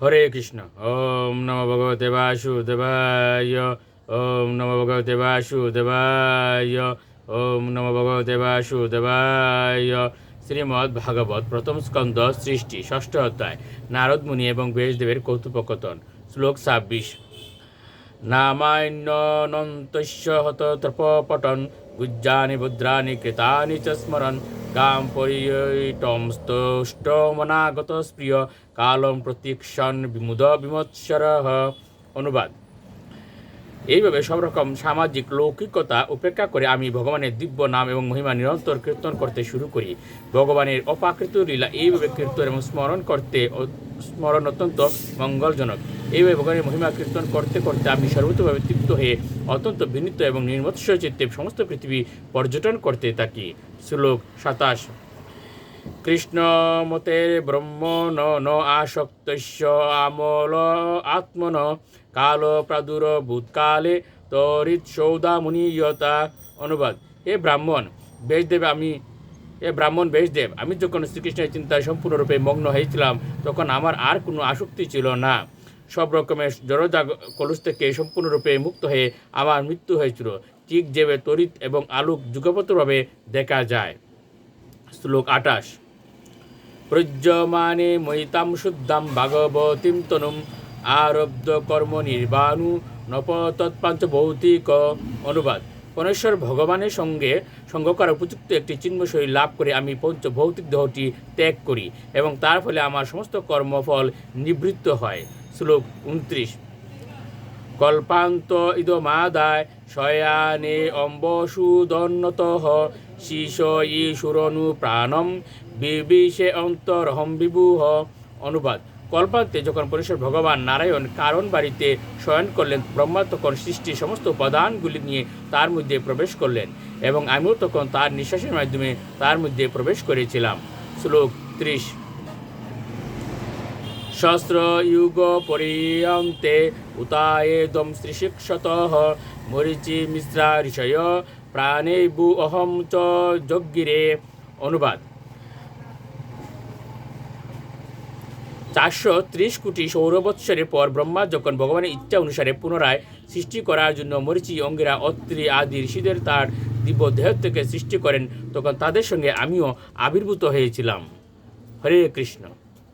হরে কৃষ্ণ। ওম নম ভগবতে বাসুদেবায় ওম নম ভগবতে বাসুদেবায় ওম নম ভগবতে বাসুদেবায় শ্রীমদ্ ভাগবত প্রথম স্কন্দ সৃষ্টি, ষষ্ঠ অধ্যায়, নারদ মুনি এবং বেশদেবের কৌতুপকথন শ্লোক ছাব্বিশ। নামান্যনন্তস্য হত তপপটন গুজ্জানি ভদ্রানি কৃতানি চ স্মরণ গাম পরিয়টম স্তোষ্টমনাগত স্প্রিয় কালম প্রতীক্ষণ বিমুদ বিমৎসর অনুবাদ এইভাবে সব রকম সামাজিক, লৌকিকতা উপেক্ষা করে আমি ভগবানের দিব্য নাম এবং মহিমা নিরন্তর কীর্তন করতে শুরু করি। ভগবানের অপাকৃত লীলা এইভাবে কীর্তন এবং স্মরণ করতে স্মরণ অত্যন্ত মঙ্গলজনক। এইভাবে ভগবানের মহিমা কীর্তন করতে করতে আমি সর্বতভাবে তৃপ্ত হয়ে অত্যন্ত বিনীত এবং নির্মৎস্য চিত্তে সমস্ত পৃথিবী পর্যটন করতে থাকি। শ্লোক সাতাশ। কৃষ্ণ মতে ব্রহ্ম ন ন আসক্তস্য আমল আত্মন কাল প্রাদুর ভূতকালে তরিত সৌদা মুনিয়তা অনুবাদ। এ ব্রাহ্মণ, বেশদেব আমি এ ব্রাহ্মণ বেশদেব, আমি যখন শ্রীকৃষ্ণের চিন্তায় সম্পূর্ণরূপে মগ্ন হয়েছিলাম, তখন আমার আর কোনো আসক্তি ছিল না। সব রকমের জড়জা কলুষ থেকে সম্পূর্ণরূপে মুক্ত হয়ে আমার মৃত্যু হয়েছিল। ঠিক যেভাবে তরিত এবং আলোক যুগপত্রভাবে দেখা যায়। শ্লোক আটাশ প্রজ্যমানে ময়িতাম শুদ্ধাম ভাগবতীম তনুম আরব্ধ কর্ম নির্বাণু নপ তৎপাঞ্চ ভৌতিক অনুবাদ। পরমেশ্বর ভগবানের সঙ্গে সঙ্গ করার উপযুক্ত একটি চিন্মশৈলী লাভ করে আমি পঞ্চ ভৌতিক দেহটি ত্যাগ করি এবং তার ফলে আমার সমস্ত কর্মফল নিবৃত্ত হয়। শ্লোক উনত্রিশ। কল্পান্ত ইদমাদায় শয়ানে অম্বসুদন্নত শিশ ঈশুরনু প্রাণম বিবিষে অন্তরহম বিভুহ। অনুবাদ। কল্পান্তে যখন পরিশ্বর ভগবান নারায়ণ কারণ বাড়িতে শয়ন করলেন, ব্রহ্মা তখন সৃষ্টির সমস্ত উপাদানগুলি নিয়ে তার মধ্যে প্রবেশ করলেন এবং আমিও তখন তার নিঃশ্বাসের মাধ্যমে তার মধ্যে প্রবেশ করেছিলাম। শ্লোক ত্রিশ। সহস্রযুগ পর্যন্তে উতায়েদম শ্রীশিক্ষত মরিচি মিশ্রা ঋষয় প্রাণে বু অহম চ যজ্ঞিরে অনুবাদ। চারশো ত্রিশ কোটি সৌরবৎসরের পর ব্রহ্মা যখন ভগবানের ইচ্ছা অনুসারে পুনরায় সৃষ্টি করার জন্য মরিচি, অঙ্গিরা, অত্রি আদি ঋষিদের তার দিব্য দেহ থেকে সৃষ্টি করেন, তখন তাদের সঙ্গে আমিও আবির্ভূত হয়েছিলাম। হরে কৃষ্ণ।